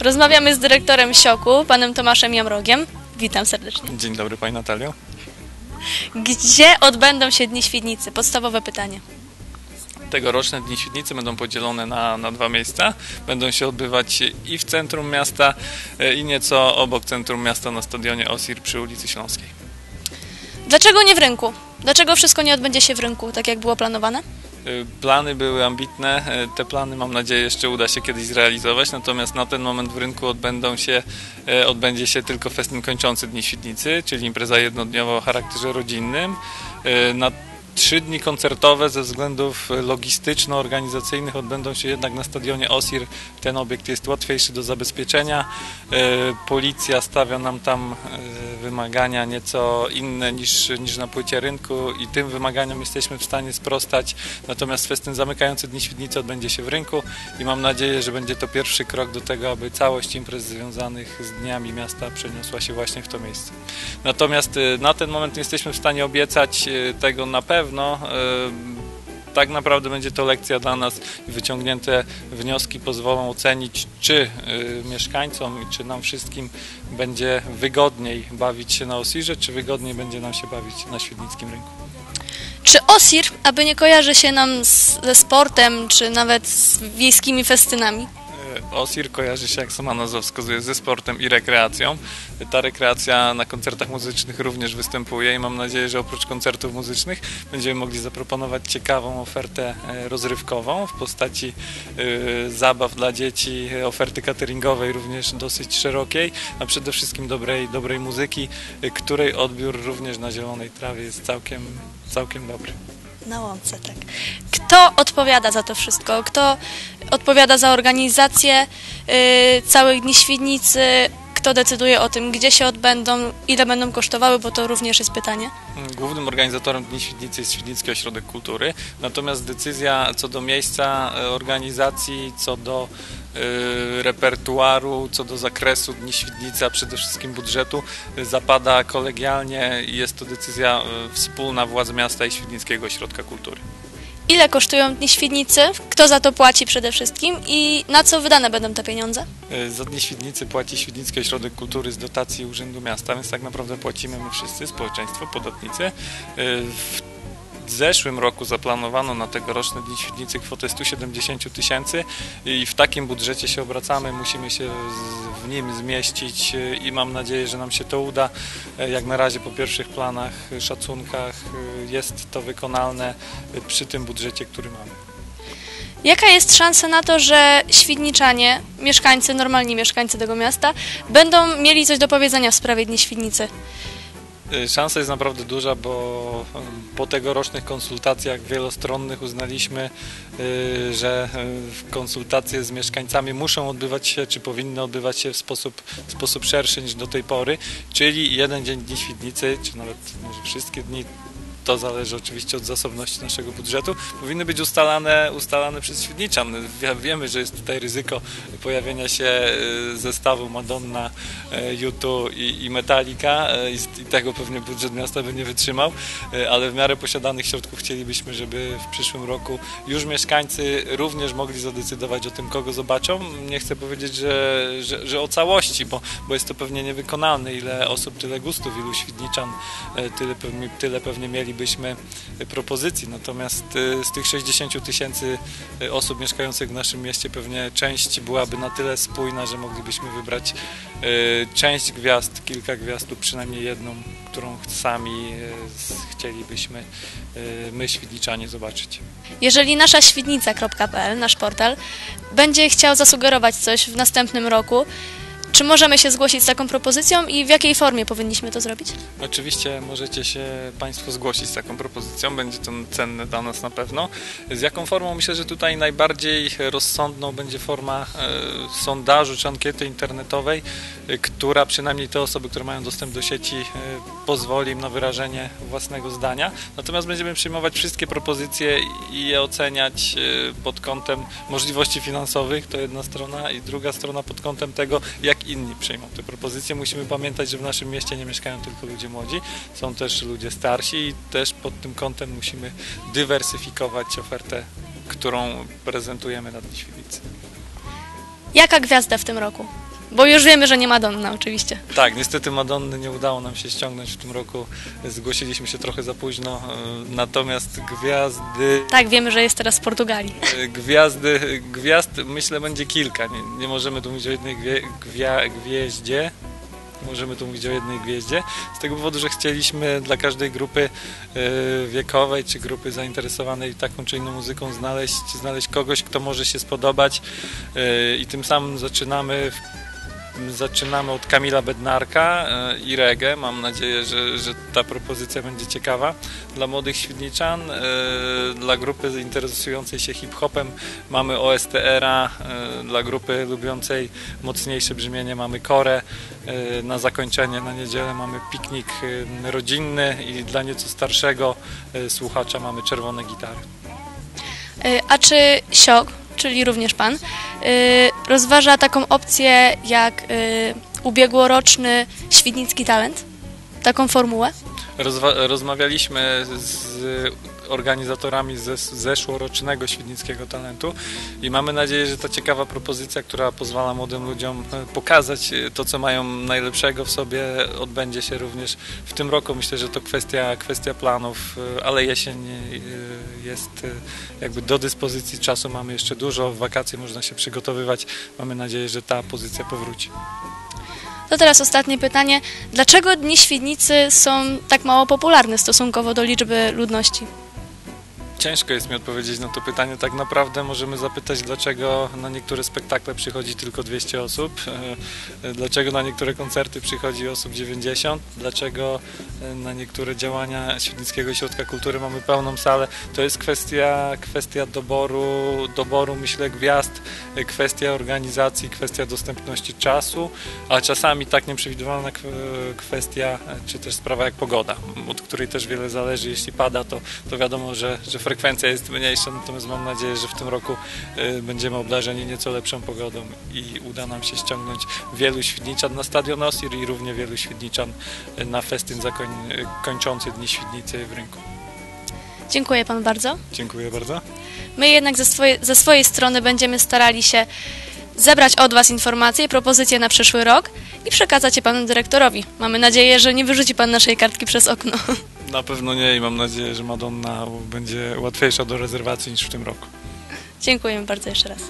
Rozmawiamy z dyrektorem Sioku, panem Tomaszem Jamrogiem. Witam serdecznie. Dzień dobry Pani Natalio. Gdzie odbędą się Dni Świdnicy? Podstawowe pytanie. Tegoroczne Dni Świdnicy będą podzielone na, na dwa miejsca. Będą się odbywać i w centrum miasta e, i nieco obok centrum miasta na stadionie Osir przy ulicy Śląskiej. Dlaczego nie w rynku? Dlaczego wszystko nie odbędzie się w rynku, tak jak było planowane? E, Plany były ambitne, e, te plany mam nadzieję jeszcze uda się kiedyś zrealizować, natomiast na ten moment w rynku odbędą się, odbędzie się tylko festyn kończący Dni Świdnicy, czyli impreza jednodniowa o charakterze rodzinnym. Na trzy dni koncertowe ze względów logistyczno-organizacyjnych odbędą się jednak na stadionie Osir. Ten obiekt jest łatwiejszy do zabezpieczenia. E, Policja stawia nam tam e, wymagania nieco inne niż, niż na płycie rynku i tym wymaganiom jesteśmy w stanie sprostać. Natomiast festyn zamykający Dni Świdnicy odbędzie się w rynku i mam nadzieję, że będzie to pierwszy krok do tego, aby całość imprez związanych z dniami miasta przeniosła się właśnie w to miejsce. Natomiast e, na ten moment nie jesteśmy w stanie obiecać e, tego na pewno. E, Tak naprawdę będzie to lekcja dla nas i wyciągnięte wnioski pozwolą ocenić, czy y, mieszkańcom i czy nam wszystkim będzie wygodniej bawić się na Osirze, czy wygodniej będzie nam się bawić na Świdnickim Rynku. Czy Osir, aby nie kojarzy się nam z, ze sportem, czy nawet z wiejskimi festynami? Osir kojarzy się, jak sama nazwa wskazuje, ze sportem i rekreacją. Ta rekreacja na koncertach muzycznych również występuje i mam nadzieję, że oprócz koncertów muzycznych będziemy mogli zaproponować ciekawą ofertę e, rozrywkową w postaci e, zabaw dla dzieci, oferty cateringowej również dosyć szerokiej, a przede wszystkim dobrej, dobrej muzyki, e, której odbiór również na zielonej trawie jest całkiem, całkiem dobry. Na łące, tak. Kto odpowiada za to wszystko? Kto odpowiada za organizację y, całych Dni Świdnicy? Kto decyduje o tym, gdzie się odbędą, ile będą kosztowały, bo to również jest pytanie. Głównym organizatorem Dni Świdnicy jest Świdnicki Ośrodek Kultury, natomiast decyzja co do miejsca e, organizacji, co do e, repertuaru, co do zakresu Dni Świdnicy, a przede wszystkim budżetu e, zapada kolegialnie jest to decyzja wspólna władz miasta i Świdnickiego Ośrodka Kultury. Ile kosztują Dni Świdnicy? Kto za to płaci przede wszystkim? I na co wydane będą te pieniądze? E, Za Dni Świdnicy płaci Świdnicki Ośrodek Kultury z dotacji Urzędu Miasta, więc tak naprawdę płacimy my wszyscy, społeczeństwo, podatnicy. E, W zeszłym roku zaplanowano na tegoroczne Dni Świdnicy kwotę 170 tysięcy i w takim budżecie się obracamy, musimy się nim zmieścić e, i mam nadzieję, że nam się to uda. E, Jak na razie po pierwszych planach, e, szacunkach jest to wykonalne przy tym budżecie, który mamy. Jaka jest szansa na to, że świdniczanie, mieszkańcy, normalni mieszkańcy tego miasta, będą mieli coś do powiedzenia w sprawie Dni Świdnicy? Y, Szansa jest naprawdę duża, bo po tegorocznych konsultacjach wielostronnych uznaliśmy, y, że konsultacje z mieszkańcami muszą odbywać się, czy powinny odbywać się w sposób, w sposób szerszy niż do tej pory, czyli jeden dzień Dni Świdnicy, czy nawet może wszystkie dni to zależy oczywiście od zasobności naszego budżetu, powinny być ustalane, ustalane przez Świdniczan. Wie- Wiemy, że jest tutaj ryzyko pojawienia się e, zestawu Madonna, e, U2 i, i Metallica e, i, tego pewnie budżet miasta by nie wytrzymał, e, ale w miarę posiadanych środków chcielibyśmy, żeby w przyszłym roku już mieszkańcy również mogli zadecydować o tym, kogo zobaczą. Nie chcę powiedzieć, że, że, że o całości, bo, bo jest to pewnie niewykonalne. Ile osób, tyle gustów, ilu Świdniczan, tyle pewnie, tyle pewnie mielibyśmy propozycji. Natomiast e, z tych 60 tysięcy e, osób mieszkających w naszym mieście pewnie część byłaby na tyle spójna, że moglibyśmy wybrać e, część gwiazd, kilka gwiazd lub przynajmniej jedną, którą sami chcielibyśmy my, Świdniczanie, zobaczyć. Jeżeli nasza świdnica.pl, nasz portal, będzie chciał zasugerować coś w następnym roku, czy możemy się zgłosić z taką propozycją i w jakiej formie powinniśmy to zrobić? Oczywiście możecie się Państwo zgłosić z taką propozycją, będzie to cenne dla nas na pewno. Z jaką formą? Myślę, że tutaj najbardziej rozsądną będzie forma e, sondażu czy ankiety internetowej, e, która przynajmniej te osoby, które mają dostęp do sieci, e, pozwoli im na wyrażenie własnego zdania. Natomiast będziemy przyjmować wszystkie propozycje i je oceniać e, pod kątem możliwości finansowych, to jedna strona, i druga strona pod kątem tego, jak inni przyjmą te propozycje. Musimy pamiętać, że w naszym mieście nie mieszkają tylko ludzie młodzi, są też ludzie starsi i też pod tym kątem musimy dywersyfikować ofertę, którą prezentujemy na Dni Świdnicy. Jaka gwiazda w tym roku? Bo już wiemy, że nie Madonna oczywiście. Tak, niestety Madonny nie udało nam się ściągnąć w tym roku. Zgłosiliśmy się trochę za późno, e, natomiast gwiazdy Tak, wiemy, że jest teraz w Portugalii. E, Gwiazdy, gwiazd myślę będzie kilka. Nie, nie możemy tu mówić o jednej gwie, gwia, gwieździe. Możemy tu mówić o jednej gwieździe. Z tego powodu, że chcieliśmy dla każdej grupy e, wiekowej czy grupy zainteresowanej taką czy inną muzyką znaleźć, znaleźć kogoś, kto może się spodobać i tym samym zaczynamy Zaczynamy od Kamila Bednarka e, i reggae. Mam nadzieję, że, że ta propozycja będzie ciekawa dla młodych świdniczan. E, Dla grupy interesującej się hip-hopem mamy OSTR-a, e, dla grupy lubiącej mocniejsze brzmienie mamy Korę. Na zakończenie na niedzielę mamy piknik rodzinny i dla nieco starszego słuchacza mamy czerwone gitary. A czy Siok, czyli również Pan, y, rozważa taką opcję jak y, ubiegłoroczny Świdnicki Talent? Taką formułę? Rozwa- rozmawialiśmy z organizatorami ze zeszłorocznego Świdnickiego Talentu i mamy nadzieję, że ta ciekawa propozycja, która pozwala młodym ludziom e, pokazać e, to, co mają najlepszego w sobie, odbędzie się również w tym roku. Myślę, że to kwestia, kwestia planów, e, ale jesień jest e, jakby do dyspozycji czasu. Mamy jeszcze dużo, wakacje można się przygotowywać. Mamy nadzieję, że ta pozycja powróci. To teraz ostatnie pytanie. Dlaczego Dni Świdnicy są tak mało popularne stosunkowo do liczby ludności? Ciężko jest mi odpowiedzieć na to pytanie. Tak naprawdę możemy zapytać, dlaczego na niektóre spektakle przychodzi tylko 200 osób, e, dlaczego na niektóre koncerty przychodzi osób 90, dlaczego e, na niektóre działania Świdnickiego Ośrodka Kultury mamy pełną salę. To jest kwestia, kwestia doboru, doboru, myślę, gwiazd, e, kwestia organizacji, kwestia dostępności czasu, a czasami tak nieprzewidywalna kw- kwestia, czy też sprawa jak pogoda, od której też wiele zależy. Jeśli pada, to, to wiadomo, że, że frekwencja jest mniejsza, natomiast mam nadzieję, że w tym roku e, będziemy obdarzeni nieco lepszą pogodą i uda nam się ściągnąć wielu świdniczan na Stadion Osir i równie wielu świdniczan e, na festyn zakoń, kończący Dni Świdnicy w rynku. Dziękuję Pan bardzo. Dziękuję bardzo. My jednak ze, swoje, ze swojej strony będziemy starali się zebrać od Was informacje i propozycje na przyszły rok i przekazać je Panu Dyrektorowi. Mamy nadzieję, że nie wyrzuci Pan naszej kartki przez okno. Na pewno nie i mam nadzieję, że Madonna będzie łatwiejsza do rezerwacji niż w tym roku. Dziękujemy bardzo jeszcze raz.